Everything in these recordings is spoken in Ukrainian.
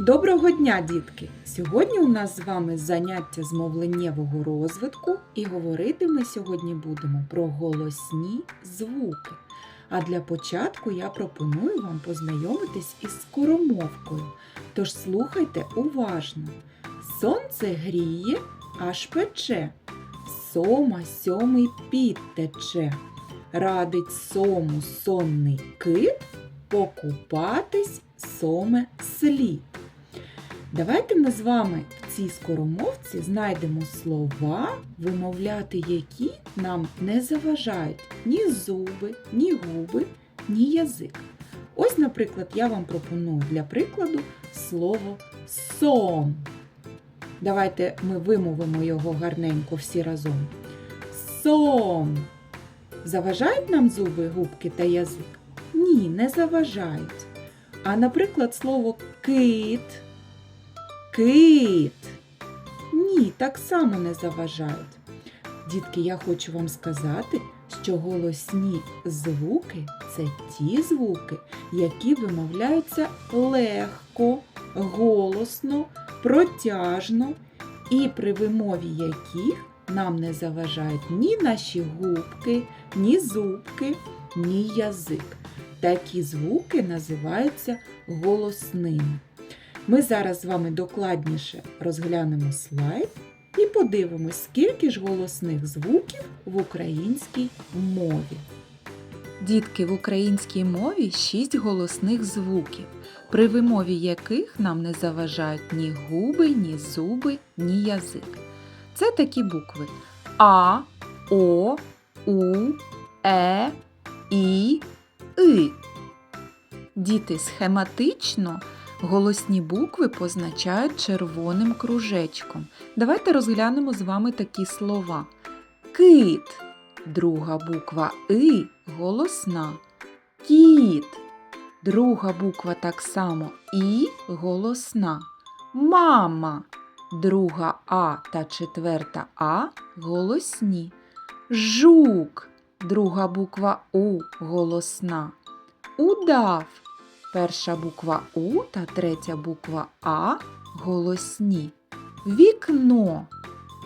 Доброго дня, дітки! Сьогодні у нас з вами заняття з мовленнєвого розвитку, і говорити ми сьогодні будемо про голосні звуки. А для початку я пропоную вам познайомитись із скоромовкою. Тож слухайте уважно. Сонце гріє, аж пече. Сома сьомий підтече. Радить сому сонний кит покупатись соме слід. Давайте ми з вами в цій скоромовці знайдемо слова, вимовляти які нам не заважають ні зуби, ні губи, ні язик. Ось, наприклад, я вам пропоную для прикладу слово сом. Давайте ми вимовимо його гарненько всі разом. Сом. Заважають нам зуби, губки та язик? Ні, не заважають. А, наприклад, слово кит. Кит. Ні, так само не заважають. Дітки, я хочу вам сказати, що голосні звуки це ті звуки, які вимовляються легко, голосно, протяжно, і при вимові яких нам не заважають ні наші губки, ні зубки, ні язик. Такі звуки називаються голосними. Ми зараз з вами докладніше розглянемо слайд і подивимось, скільки ж голосних звуків в українській мові. Дітки, в українській мові шість голосних звуків, при вимові яких нам не заважають ні губи, ні зуби, ні язик. Це такі букви А, О, У, Е, І, И. Діти схематично голосні букви позначають червоним кружечком. Давайте розглянемо з вами такі слова. Кит. Друга буква И голосна. Кіт. Друга буква так само І голосна. Мама. Друга А та четверта А голосні. Жук. Друга буква У голосна. Удав. Перша буква У та третя буква А голосні. Вікно.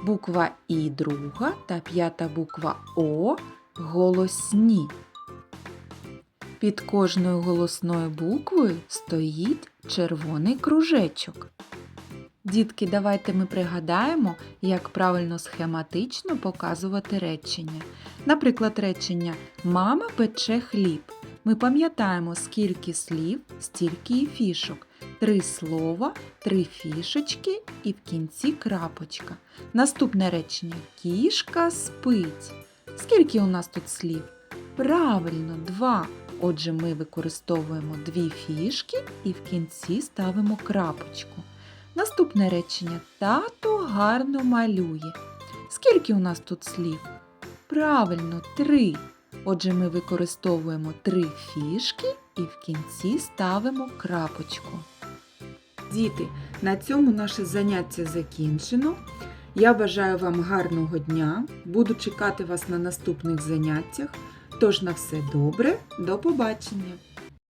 Буква І друга та п'ята буква О голосні. Під кожною голосною буквою стоїть червоний кружечок. Дітки, давайте ми пригадаємо, як правильно схематично показувати речення. Наприклад, речення Мама пече хліб. Ми пам'ятаємо, скільки слів, стільки і фішок. Три слова, три фішечки і в кінці крапочка. Наступне речення Кішка спить. Скільки у нас тут слів? Правильно, два. Отже, ми використовуємо дві фішки і в кінці ставимо крапочку. Наступне речення Тато гарно малює. Скільки у нас тут слів? Правильно, три. Отже, ми використовуємо три фішки і в кінці ставимо крапочку. Діти, на цьому наше заняття закінчено. Я бажаю вам гарного дня. Буду чекати вас на наступних заняттях. Тож на все добре, до побачення!